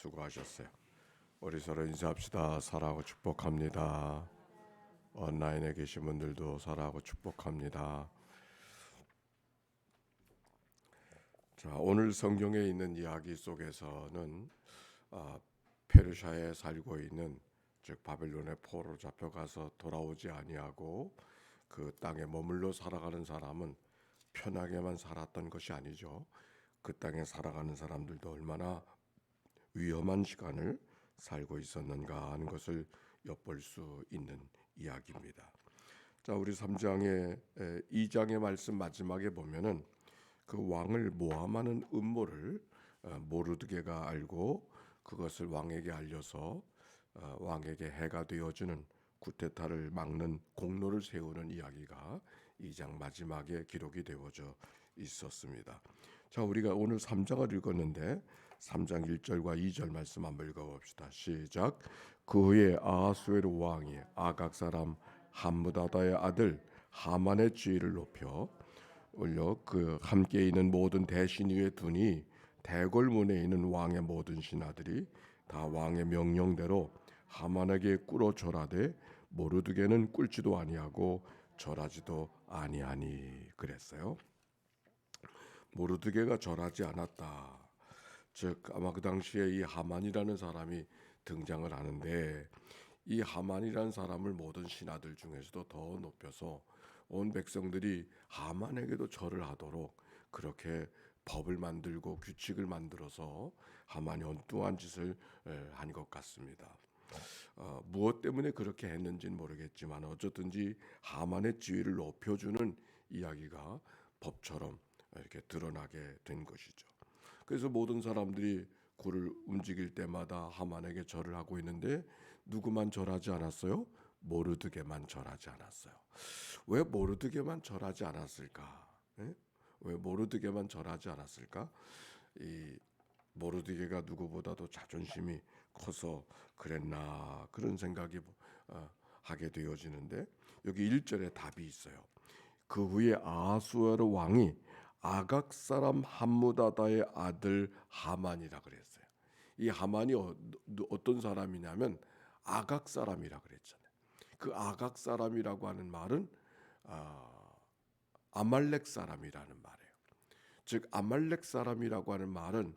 수고하셨어요. 우리 서로 인사합시다. 사랑하고 축복합니다. 온라인에 계신 분들도 사랑하고 축복합니다. 자, 오늘 성경에 있는 이야기 속에서는 아, 페르시아에 살고 있는 즉 바벨론의 포로 잡혀가서 돌아오지 아니하고 그 땅에 머물러 살아가는 사람은 편하게만 살았던 것이 아니죠. 그 땅에 살아가는 사람들도 얼마나 위험한 시간을 살고 있었는가 하는 것을 엿볼 수 있는 이야기입니다. 자, 우리 3장의 2장의 말씀 마지막에 보면은 그 왕을 모함하는 음모를 어, 모르드게가 알고 그것을 왕에게 알려서 어, 왕에게 해가 되어주는 구테타를 막는 공로를 세우는 이야기가 2장 마지막에 기록이 되어져 있었습니다. 자, 우리가 오늘 3장을 읽었는데 3장 1절과 2절 말씀 한번 읽어봅시다. 시작. 그 후에 아하수에르 왕이 아각 사람 함무다다의 아들 하만의 지위를 높여 올려 그 함께 있는 모든 대신 위에 두니 대궐문에 있는 왕의 모든 신하들이 다 왕의 명령대로 하만에게 꿇어 절하되 모르드게는 꿇지도 아니하고 절하지도 아니하니 그랬어요. 모르드게가 절하지 않았다. 즉 아마 그 당시에 이 하만이라는 사람이 등장을 하는데 이 하만이라는 사람을 모든 신하들 중에서도 더 높여서 온 백성들이 하만에게도 절을 하도록 그렇게 법을 만들고 규칙을 만들어서 하만이 엉뚱한 짓을 한 것 같습니다. 어, 무엇 때문에 그렇게 했는지는 모르겠지만 어쨌든지 하만의 지위를 높여주는 이야기가 법처럼 이렇게 드러나게 된 것이죠. 그래서 모든 사람들이 굴을 움직일 때마다 하만에게 절을 하고 있는데 누구만 절하지 않았어요? 모르드게만 절하지 않았어요. 왜 모르드게만 절하지 않았을까? 예? 왜 모르드게만 절하지 않았을까? 이 모르드게가 누구보다도 자존심이 커서 그랬나 그런 생각이 어, 하게 되어지는데 여기 1절에 답이 있어요. 그 후에 아하수에르 왕이 아각 사람 함무다다의 아들 하만이라 그랬어요. 이 하만이 어, 어떤 사람이냐면 아각 사람이라 그랬잖아요. 그 아각 사람이라고 하는 말은 아, 아말렉 사람이라는 말이에요. 즉 아말렉 사람이라고 하는 말은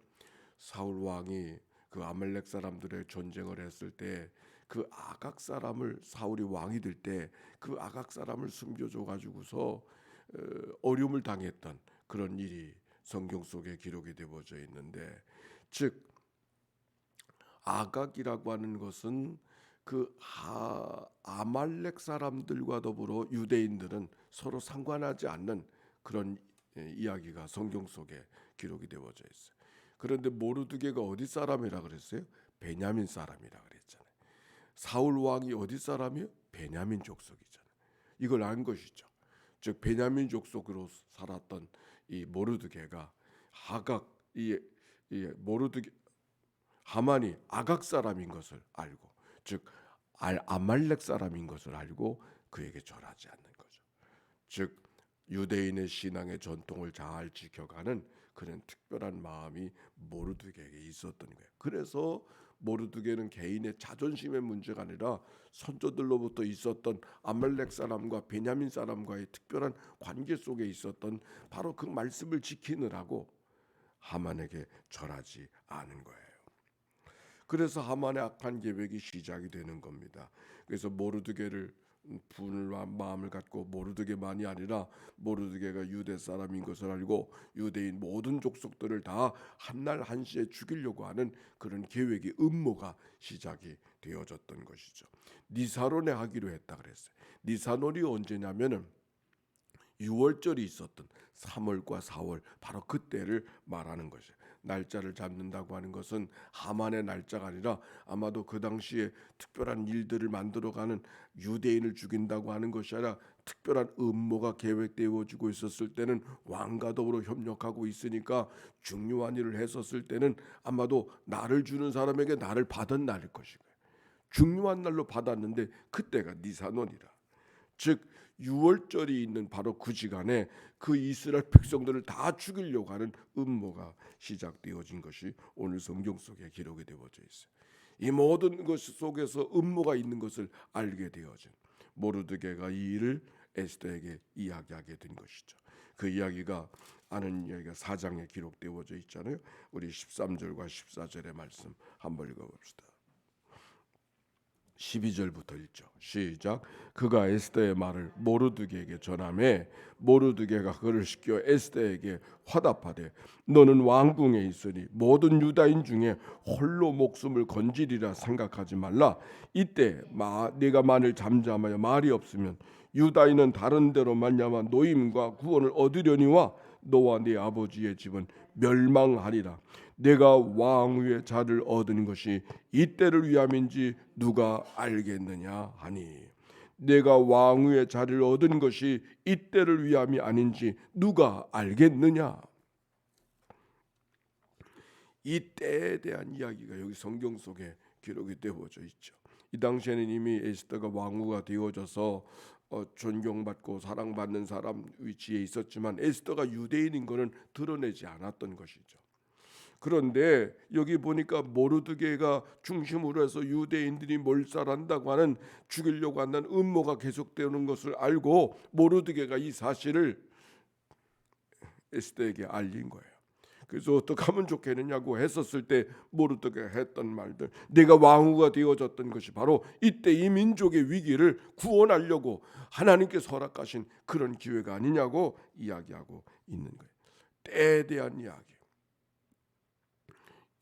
사울 왕이 그 아말렉 사람들의 전쟁을 했을 때 그 아각 사람을 사울이 왕이 될 때 그 아각 사람을 숨겨줘 가지고서 어려움을 당했던 그런 일이 성경 속에 기록이 되어져 있는데 즉 아각이라고 하는 것은 그 하, 아말렉 사람들과 더불어 유대인들은 서로 상관하지 않는 그런 예, 이야기가 성경 속에 기록이 되어져 있어요. 그런데 모르드게가 어디 사람이라 그랬어요? 베냐민 사람이라 그랬잖아요. 사울 왕이 어디 사람이요? 베냐민 족속이잖아요. 이걸 안 것이죠. 즉 베냐민 족속으로 살았던 이 모르드게가 하각 이, 이 모르드게 하만이 아각 사람인 것을 알고 즉 아말렉 사람인 것을 알고 그에게 절하지 않는 거죠. 즉 유대인의 신앙의 전통을 잘 지켜가는 그런 특별한 마음이 모르드게에게 있었던 거예요. 그래서 모르드게는 개인의 자존심의 문제가 아니라 선조들로부터 있었던 아말렉 사람과 베냐민 사람과의 특별한 관계 속에 있었던 바로 그 말씀을 지키느라고 하만에게 절하지 않은 거예요. 그래서 하만의 악한 계획이 시작이 되는 겁니다. 그래서 모르드게를 분한 마음을 갖고 모르드게만이 아니라 모르드게가 유대 사람인 것을 알고 유대인 모든 족속들을 다 한날 한시에 죽이려고 하는 그런 계획이 음모가 시작이 되어졌던 것이죠. 니사론에 하기로 했다 그랬어요. 니사론이 언제냐면은 6월절이 있었던 3월과 4월 바로 그때를 말하는 것이에요. 날짜를 잡는다고 하는 것은 하만의 날짜가 아니라 아마도 그 당시에 특별한 일들을 만들어가는 유대인을 죽인다고 하는 것이 아니라 특별한 음모가 계획되어지고 있었을 때는 왕과 더불어 협력하고 있으니까 중요한 일을 했었을 때는 아마도 나를 주는 사람에게 나를 받은 날일 것이고요. 중요한 날로 받았는데 그때가 니사논이라. 즉 유월절이 있는 바로 그 시간에 그 이스라엘 백성들을 다 죽이려고 하는 음모가 시작되어진 것이 오늘 성경 속에 기록이 되어져 있어요. 이 모든 것 속에서 음모가 있는 것을 알게 되어진 모르드게가 이 일을 에스더에게 이야기하게 된 것이죠. 그 이야기가 아는 이야기가 사장에 기록되어져 있잖아요. 우리 13절과 14절의 말씀 한번 읽어봅시다. 12절부터 읽죠. 시작. 그가 에스더의 말을 모르드게에게 전함에 모르드게가 그를 시켜 에스더에게 화답하되 너는 왕궁에 있으니 모든 유다인 중에 홀로 목숨을 건지리라 생각하지 말라. 이때 마 네가 만일 잠잠하여 말이 없으면 유다인은 다른 데로 말미암아 노임과 구원을 얻으려니와 너와 네 아버지의 집은 멸망하리라. 내가 왕위의 자를 얻은 것이 이때를 위함인지 누가 알겠느냐 하니 내가 왕위의 자를 얻은 것이 이때를 위함이 아닌지 누가 알겠느냐 이 때에 대한 이야기가 여기 성경 속에 기록이 되어져 있죠. 이 당시에는 이미 에스더가 왕후가 되어져서 어, 존경받고 사랑받는 사람 위치에 있었지만 에스더가 유대인인 것은 드러내지 않았던 것이죠. 그런데 여기 보니까 모르드게가 중심으로 해서 유대인들이 몰살한다고 하는 죽이려고 한다는 음모가 계속되는 것을 알고 모르드게가 이 사실을 에스더에게 알린 거예요. 그래서 어떻게 하면 좋겠느냐고 했었을 때 모르드게가 했던 말들 내가 왕후가 되어졌던 것이 바로 이때 이 민족의 위기를 구원하려고 하나님께서 허락하신 그런 기회가 아니냐고 이야기하고 있는 거예요. 때에 대한 이야기.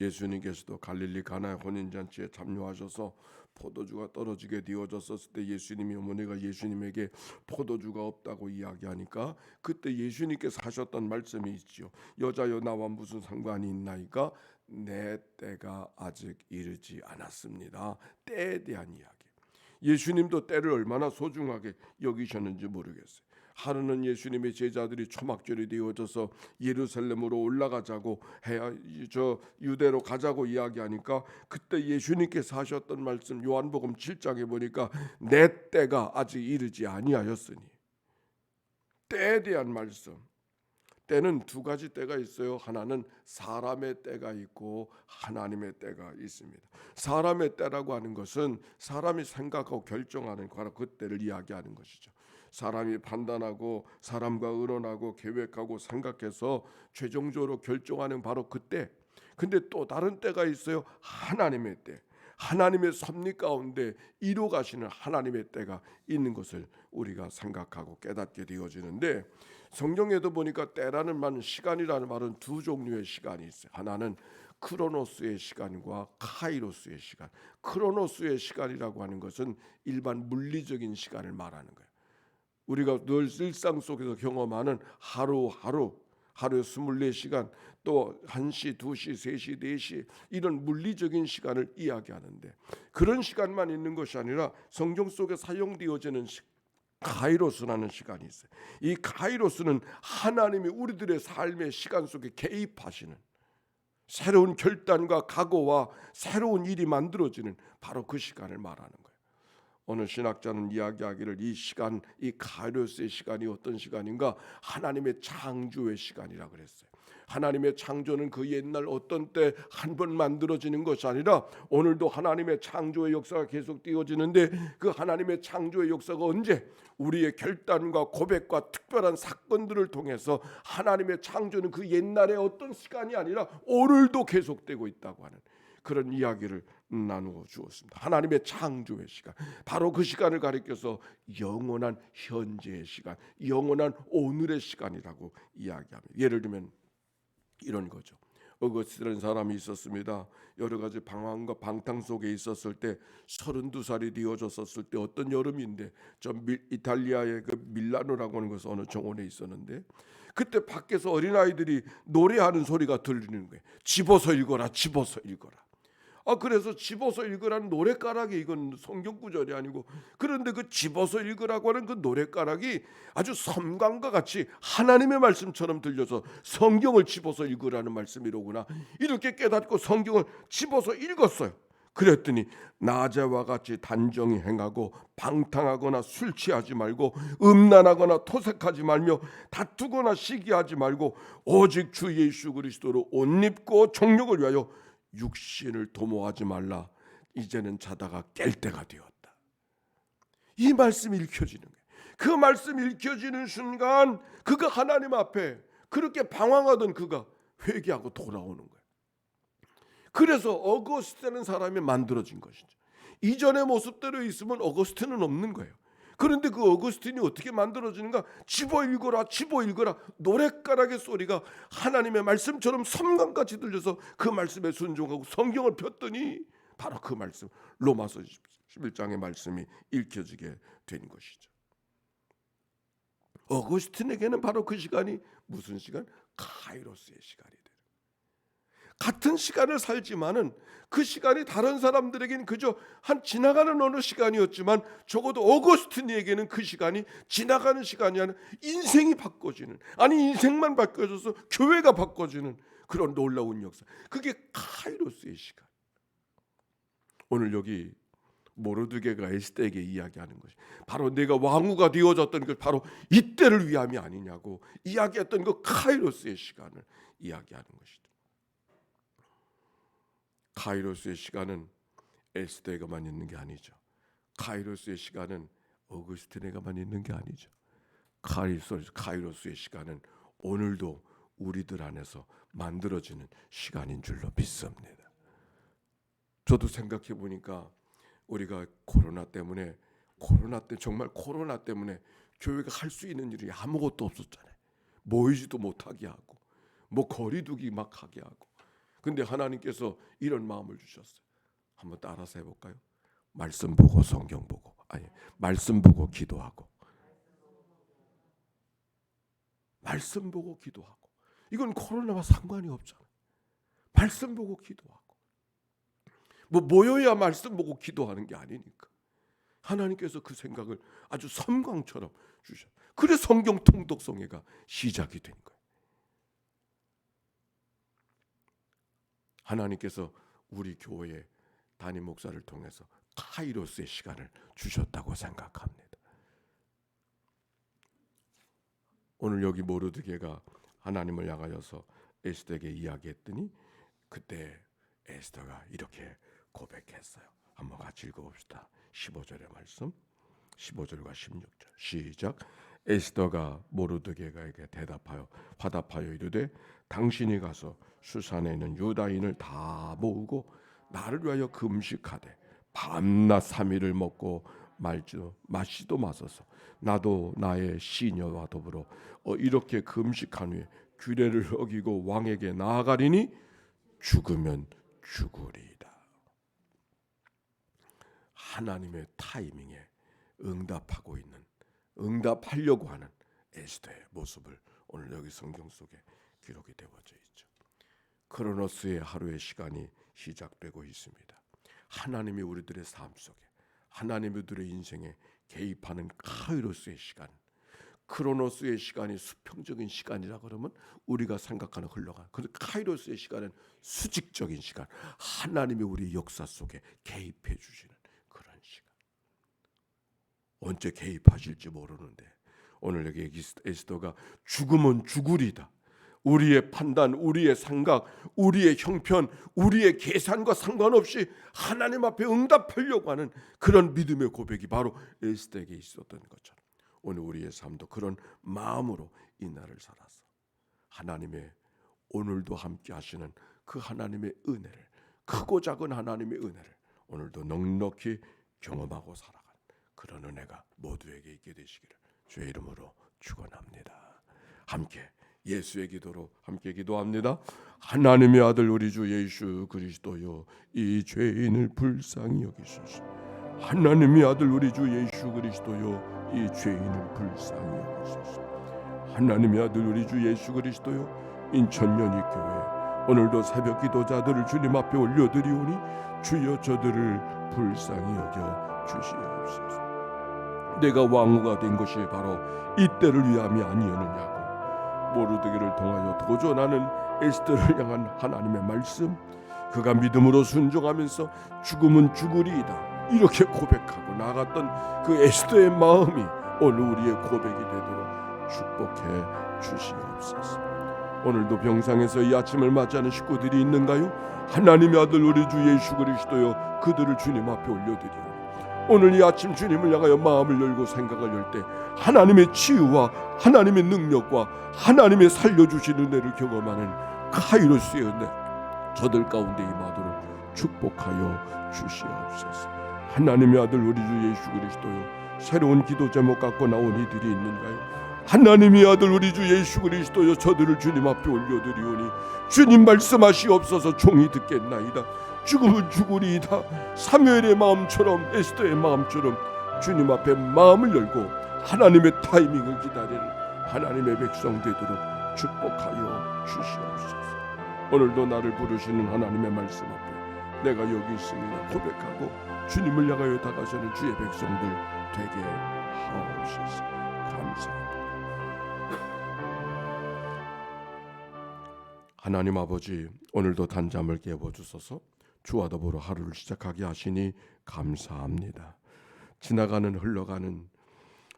예수님께서도 갈릴리 가나의 혼인잔치에 참여하셔서 포도주가 떨어지게 되어졌었을 때 예수님이 어머니가 예수님에게 포도주가 없다고 이야기하니까 그때 예수님께서 하셨던 말씀이 있지요. 여자여 나와 무슨 상관이 있나이까 내 때가 아직 이르지 않았습니다. 때에 대한 이야기. 예수님도 때를 얼마나 소중하게 여기셨는지 모르겠어요. 하루는 예수님의 제자들이 초막절이 되어져서 예루살렘으로 올라가자고 해야 저 유대로 가자고 이야기하니까 그때 예수님께서 하셨던 말씀 요한복음 7장에 보니까 내 때가 아직 이르지 아니하였으니 때에 대한 말씀 때는 두 가지 때가 있어요. 하나는 사람의 때가 있고 하나님의 때가 있습니다. 사람의 때라고 하는 것은 사람이 생각하고 결정하는 바로 그 때를 이야기하는 것이죠. 사람이 판단하고 사람과 의논하고 계획하고 생각해서 최종적으로 결정하는 바로 그때. 근데 또 다른 때가 있어요. 하나님의 때. 하나님의 섭리 가운데 이루 가시는 하나님의 때가 있는 것을 우리가 생각하고 깨닫게 되어지는데 성경에도 보니까 때라는 말은 시간이라는 말은 두 종류의 시간이 있어요. 하나는 크로노스의 시간과 카이로스의 시간. 크로노스의 시간이라고 하는 것은 일반 물리적인 시간을 말하는 거예요. 우리가 늘 일상 속에서 경험하는 하루하루 하루에 24시간 또 1시, 2시, 3시, 4시 이런 물리적인 시간을 이야기하는데 그런 시간만 있는 것이 아니라 성경 속에 사용되어지는 시, 카이로스라는 시간이 있어요. 이 카이로스는 하나님이 우리들의 삶의 시간 속에 개입하시는 새로운 결단과 각오와 새로운 일이 만들어지는 바로 그 시간을 말하는 어느 신학자는 이야기하기를 이 시간, 이 카이로스의 시간이 어떤 시간인가? 하나님의 창조의 시간이라 그랬어요. 하나님의 창조는 그 옛날 어떤 때 한 번 만들어지는 것이 아니라 오늘도 하나님의 창조의 역사가 계속 되어지는데 그 하나님의 창조의 역사가 언제 우리의 결단과 고백과 특별한 사건들을 통해서 하나님의 창조는 그 옛날의 어떤 시간이 아니라 오늘도 계속되고 있다고 하는 그런 이야기를 나누어 주었습니다. 하나님의 창조의 시간, 바로 그 시간을 가리켜서 영원한 현재의 시간, 영원한 오늘의 시간이라고 이야기합니다. 예를 들면 이런 거죠. 어거스라는 사람이 있었습니다. 여러 가지 방황과 방탕 속에 있었을 때 32살이 되어졌었을 때 어떤 여름인데 저 밀, 이탈리아의 그 밀라노라고 하는 것은 어느 정원에 있었는데 그때 밖에서 어린아이들이 노래하는 소리가 들리는 거예요. 집어서 읽어라. 집어서 읽어라. 아 그래서 집어서 읽으라는 노래가락이 이건 성경 구절이 아니고 그런데 그 집어서 읽으라고 하는 그 노래가락이 아주 섬광과 같이 하나님의 말씀처럼 들려서 성경을 집어서 읽으라는 말씀이로구나 이렇게 깨닫고 성경을 집어서 읽었어요. 그랬더니 나제와 같이 단정히 행하고 방탕하거나 술 취하지 말고 음란하거나 토색하지 말며 다투거나 시기하지 말고 오직 주 예수 그리스도로 옷 입고 정욕을 위하여 육신을 도모하지 말라. 이제는 자다가 깰 때가 되었다. 이 말씀이 읽혀지는 거예요. 그 말씀 읽혀지는 순간 그가 하나님 앞에 그렇게 방황하던 그가 회개하고 돌아오는 거예요. 그래서 어거스트는 사람이 만들어진 것이죠. 이전의 모습대로 있으면 어거스트는 없는 거예요. 그런데 그 어거스틴이 어떻게 만들어지는가? 집어 읽어라, 집어 읽어라. 노랫가락의 소리가 하나님의 말씀처럼 섬광같이 들려서 그 말씀에 순종하고 성경을 폈더니 바로 그 말씀 로마서 11장의 말씀이 읽혀지게 된 것이죠. 어거스틴에게는 바로 그 시간이 무슨 시간? 카이로스의 시간이 돼요. 같은 시간을 살지만은 그 시간이 다른 사람들에게는 그저 한 지나가는 어느 시간이었지만 적어도 어거스틴에게는 그 시간이 지나가는 시간이 아니라 인생이 바꿔지는 아니 인생만 바뀌어져서 교회가 바꿔지는 그런 놀라운 역사. 그게 카이로스의 시간. 오늘 여기 모르드게가 에스더에게 이야기하는 것이 바로 내가 왕후가 되어졌던 것 바로 이때를 위함이 아니냐고 이야기했던 그 카이로스의 시간을 이야기하는 것이죠. 카이로스의 시간은 에스더에게만 있는 게 아니죠. 카이로스의 시간은 어그스틴에게만 있는 게 아니죠. 카이로스, 카이로스의 시간은 오늘도 우리들 안에서 만들어지는 시간인 줄로 믿습니다. 저도 생각해 보니까 우리가 코로나 때문에 코로나 때 정말 코로나 때문에 교회가 할 수 있는 일이 아무것도 없었잖아요. 모이지도 못하게 하고 뭐 거리두기 막 하게 하고. 근데 하나님께서 이런 마음을 주셨어요. 한번 따라서 해볼까요? 말씀 보고 성경 보고 아니 말씀 보고 기도하고 말씀 보고 기도하고 이건 코로나와 상관이 없잖아요. 말씀 보고 기도하고 뭐 모여야 말씀 보고 기도하는 게 아니니까 하나님께서 그 생각을 아주 섬광처럼 주셔. 그래 성경 통독성회가 시작이 된 거예요. 하나님께서 우리 교회 담임 목사를 통해서 카이로스의 시간을 주셨다고 생각합니다. 오늘 여기 모르드게가 하나님을 향하여서 에스더에게 이야기했더니 그때 에스더가 이렇게 고백했어요. 한번 같이 읽어봅시다. 15절의 말씀 15절과 16절 시작 에스더가 모르드게가에게 대답하여 화답하여 이르되 당신이 가서 수산에 있는 유다인을 다 모으고 나를 위하여 금식하되 밤낮 삼일을 먹고 말지도 마시도 마소서 나도 나의 시녀와 더불어 어, 이렇게 금식한 후에 규례를 어기고 왕에게 나아가리니 죽으면 죽으리이다. 하나님의 타이밍에 응답하고 있는 응답하려고 하는 에스더의 모습을 오늘 여기 성경 속에 기록이 되어져 있죠. 크로노스의 하루의 시간이 시작되고 있습니다. 하나님이 우리들의 삶 속에 하나님이 우리들의 인생에 개입하는 카이로스의 시간 크로노스의 시간이 수평적인 시간이라 그러면 우리가 생각하는 흘러가. 근데 카이로스의 시간은 수직적인 시간. 하나님이 우리 역사 속에 개입해 주시는. 언제 개입하실지 모르는데 오늘 여기 에스더가 죽으면 죽으리다. 우리의 판단, 우리의 생각, 우리의 형편, 우리의 계산과 상관없이 하나님 앞에 응답하려고 하는 그런 믿음의 고백이 바로 에스더에게 있었던 것처럼 오늘 우리의 삶도 그런 마음으로 이 날을 살아서 하나님의 오늘도 함께 하시는 그 하나님의 은혜를 크고 작은 하나님의 은혜를 오늘도 넉넉히 경험하고 살아가는 그런 은혜가 모두에게 있게 되시기를 주의 이름으로 축원합니다. 함께 예수의 기도로 함께 기도합니다. 하나님의 아들 우리 주 예수 그리스도여 이 죄인을 불쌍히 여기소서. 하나님의 아들 우리 주 예수 그리스도여 이 죄인을 불쌍히 여기소서. 하나님의 아들 우리 주 예수 그리스도여 인천연희교회 오늘도 새벽 기도자들을 주님 앞에 올려드리오니 주여 저들을 불쌍히 여겨 주시옵소서. 내가 왕후가 된 것이 바로 이 때를 위함이 아니었느냐고 모르드기를 통하여 도전하는 에스더를 향한 하나님의 말씀 그가 믿음으로 순종하면서 죽음은 죽으리이다 이렇게 고백하고 나갔던 그 에스더의 마음이 오늘 우리의 고백이 되도록 축복해 주시옵소서. 오늘도 병상에서 이 아침을 맞이하는 식구들이 있는가요? 하나님의 아들 우리 주 예수 그리스도여 그들을 주님 앞에 올려드리오. 오늘 이 아침 주님을 향하여 마음을 열고 생각을 열 때 하나님의 치유와 하나님의 능력과 하나님의 살려주시는 은혜를 경험하는 카이로스의 은혜 저들 가운데 임하도록 축복하여 주시옵소서. 하나님의 아들 우리 주 예수 그리스도요 새로운 기도 제목 갖고 나온 이들이 있는가요? 하나님의 아들 우리 주 예수 그리스도여 저들을 주님 앞에 올려드리오니 주님 말씀하시옵소서 종이 듣겠나이다 죽음은 죽으리이다. 사무엘의 마음처럼 에스더의 마음처럼 주님 앞에 마음을 열고 하나님의 타이밍을 기다리는 하나님의 백성 되도록 축복하여 주시옵소서. 오늘도 나를 부르시는 하나님의 말씀 앞에 내가 여기 있습니다 고백하고 주님을 향하여 다가서는 주의 백성들 되게 하옵소서. 감사합니다. 하나님 아버지 오늘도 단잠을 깨워 주소서 주와 더불어 하루를 시작하게 하시니 감사합니다. 지나가는 흘러가는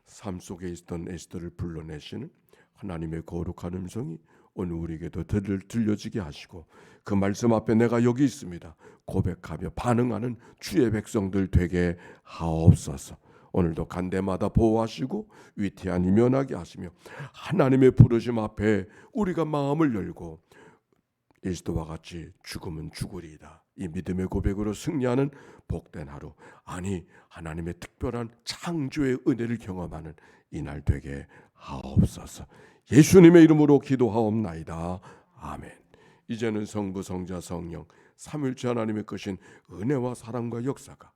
삶 속에 있던 에스더를 불러내시는 하나님의 거룩한 음성이 오늘 우리에게도 들, 들려지게 하시고 그 말씀 앞에 내가 여기 있습니다. 고백하며 반응하는 주의 백성들 되게 하옵소서. 오늘도 간대마다 보호하시고 위태한 이면하게 하시며 하나님의 부르심 앞에 우리가 마음을 열고 에스더와 같이 죽음은 죽으리이다. 이 믿음의 고백으로 승리하는 복된 하루 아니 하나님의 특별한 창조의 은혜를 경험하는 이날 되게 하옵소서. 예수님의 이름으로 기도하옵나이다. 아멘. 이제는 성부 성자 성령 삼일째 하나님의 것인 은혜와 사랑과 역사가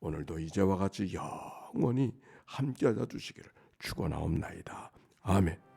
오늘도 이제와 같이 영원히 함께하여 주시기를 축원하옵나이다. 아멘.